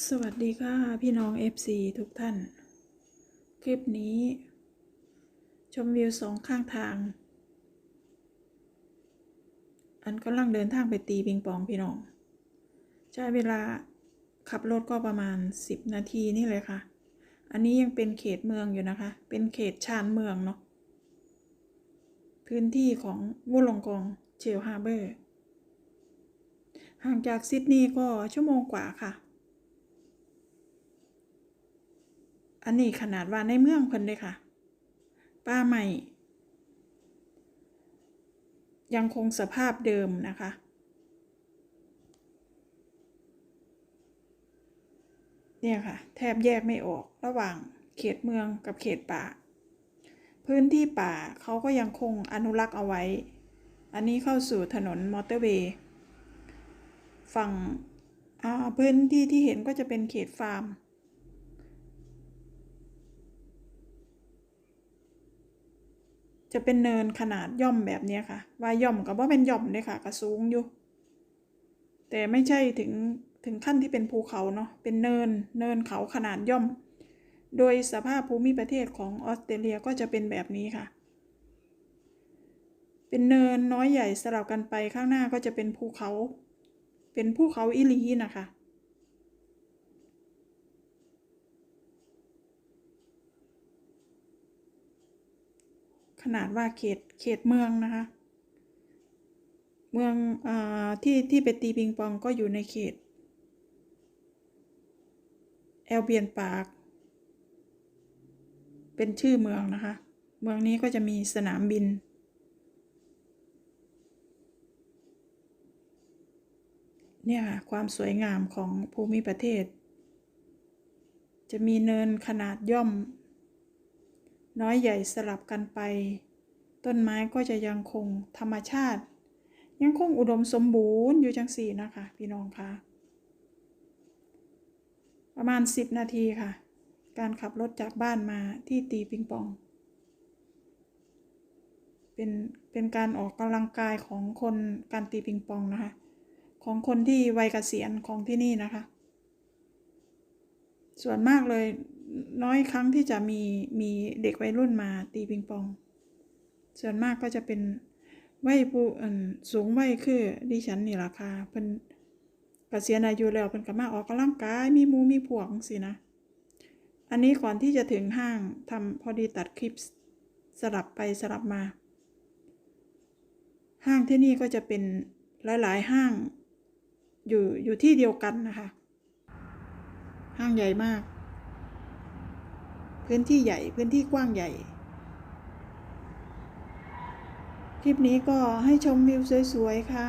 สวัสดีค่ะพี่น้อง FC ทุกท่าน คลิปนี้ ชมวิวสองข้างทาง อันกำลังเดินทางไปตีปิงปองพี่น้อง ใช้เวลาขับรถก็ประมาณ 10 นาทีนี่เลยค่ะ อันนี้ยังเป็นเขตเมืองอยู่นะคะ เป็นเขตชานเมืองเนาะพื้นที่ของวุลงกองเชลฮาร์เบอร์ห่างจากซิดนีย์ก็ชั่วโมงกว่าค่ะ อันนี้ขนาดว่าในเมืองเพิ่นเลยค่ะป้าใหม่ ยังคงสภาพเดิมนะคะ เนี่ยค่ะ แทบแยกไม่ออกระหว่างเขตเมืองกับเขตป่า พื้นที่ป่าเขาก็ยังคงอนุรักษ์เอาไว้ อันนี้เข้าสู่ถนนมอเตอร์เวย์ฝั่งพื้นที่ที่เห็นก็จะเป็นเขตฟาร์ม จะเป็นเนินขนาดย่อมแบบนี้ค่ะ ว่าย่อมกับว่าเป็นย่อมเลยค่ะกระสูงอยู่ แต่ไม่ใช่ถึงถึงขั้นที่เป็นภูเขาเนาะ เป็นเนินเนินเขาขนาดย่อม โดยสภาพภูมิประเทศของออสเตรเลียก็จะเป็นแบบนี้ค่ะ เป็นเนินน้อยใหญ่สลับกันไปข้างหน้าก็จะเป็นภูเขา เป็นภูเขาอิลีนะคะ ขนาดว่าเขตเขตเมืองนะคะ เมืองอที่ที่ไปตีปิงปองก็อยู่ในเขต แอลเบียนปาร์คเป็นชื่อเมืองนะคะ เมืองนี้ก็จะมีสนามบินเนี่ยค่ะความสวยงามของภูมิประเทศ จะมีเนินขนาดย่อม น้อยใหญ่สลับกันไป ต้นไม้ก็จะยังคงธรรมชาติ ยังคงอุดมสมบูรณ์อยู่จังสี่นะคะพี่น้องคะประมาณ 10 นาทีค่ะ การขับรถจากบ้านมาที่ตีปิงปอง เป็นเป็นการออกกำลังกายของคนการตีปิงปองนะคะ ของคนที่วัยเกษียณของที่นี่นะคะ ส่วนมากเลย น้อยครั้งที่จะมีมีเด็กวัยรุ่นมาตีปิงปอง ส่วนมากก็จะเป็นวัยผู้อันสูงวัยคือดิฉันนี่ล่ะค่ะเพิ่นเกษียณอายุแล้วเพิ่นก็มาออกกำลังกายมีมูมีพวกสินะ อันนี้ก่อนที่จะถึงห้างทำพอดีตัดคลิปสลับไปสลับมา ห้างที่นี่ก็จะเป็นหลาย ๆ ห้างอยู่อยู่ที่เดียวกันนะคะ ห้างใหญ่มาก พื้นที่ใหญ่พื้นที่กว้างใหญ่ คลิปนี้ก็ให้ชมวิวสวย ๆ ค่ะ